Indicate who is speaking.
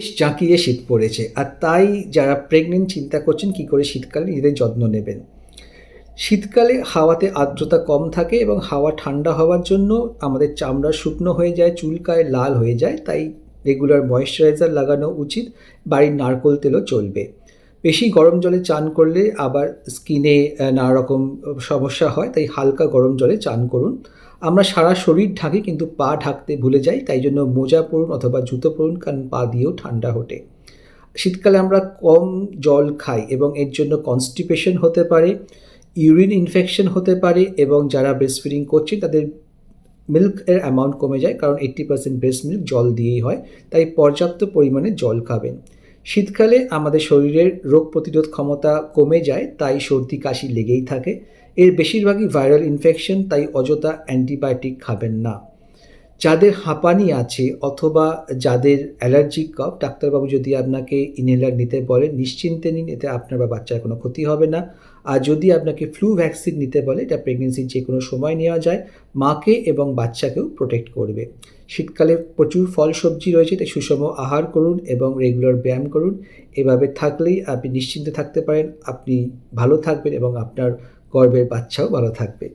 Speaker 1: বেশ জাঁকিয়ে শীত পড়েছে। আর তাই যারা প্রেগনেন্ট চিন্তা করছেন, কি করে শীতকালে নিজেদের যত্ন নেবেন? শীতকালে হাওয়াতে আর্দ্রতা কম থাকে এবং হাওয়া ঠান্ডা হওয়ার জন্য আমাদের চামড়া শুকনো হয়ে যায়, চুলকায় লাল হয়ে যায়। তাই রেগুলার ময়শ্চারাইজার লাগানো উচিত। বাড়ির নারকোল তেলও চলবে। বেশি গরম জলে চান করলে আবার স্কিনে নানা রকম সমস্যা হয়, তাই হালকা গরম জলে চান করুন। আমরা সারা শরীর ঢাকি কিন্তু পা ঢাকতে ভুলে যাই, তাই জন্য মোজা পরুন অথবা জুতো পরুন, কারণ পা দিয়েও ঠান্ডা ওঠে। শীতকালে আমরা কম জল খাই এবং এর জন্য কনস্টিপেশন হতে পারে ইউরিন ইনফেকশন হতে পারে এবং যারা ব্রেস্ট ফিডিং করছে তাদের মিল্কের অ্যামাউন্ট কমে যায়, কারণ এইট্টি পার্সেন্ট ব্রেস্ট মিল্ক জল দিয়েই হয়, তাই পর্যাপ্ত পরিমাণে জল খাবেন। শীতকালে আমাদের শরীরের রোগ প্রতিরোধ ক্ষমতা কমে যায়, তাই সর্দি, কাশি লেগেই থাকে। এর বেশিরভাগই ভাইরাল ইনফেকশন, তাই অযথা অ্যান্টিবায়োটিক খাবেন না। যাদের হাঁপানি আছে অথবা যাদের অ্যালার্জিক কফ, ডাক্তারবাবু যদি আপনাকে ইনহেলার নিতে বলেন, নিশ্চিন্তে নিন, এতে আপনার বা বাচ্চার কোনো ক্ষতি হবে না। আর যদি আপনাকে ফ্লু ভ্যাকসিন নিতে বলে, এটা প্রেগনেন্সির যে কোনো সময় নেওয়া যায়, মাকে এবং বাচ্চাকেও প্রোটেক্ট করবে। শীতকালে প্রচুর ফল সবজি রয়েছে, তাই সুষম আহার করুন এবং রেগুলার ব্যায়াম করুন। এভাবে থাকলেই আপনি নিশ্চিন্তে থাকতে পারেন, আপনি ভালো থাকবেন এবং আপনার গর্বের বাচ্চাও ভালো থাকবে।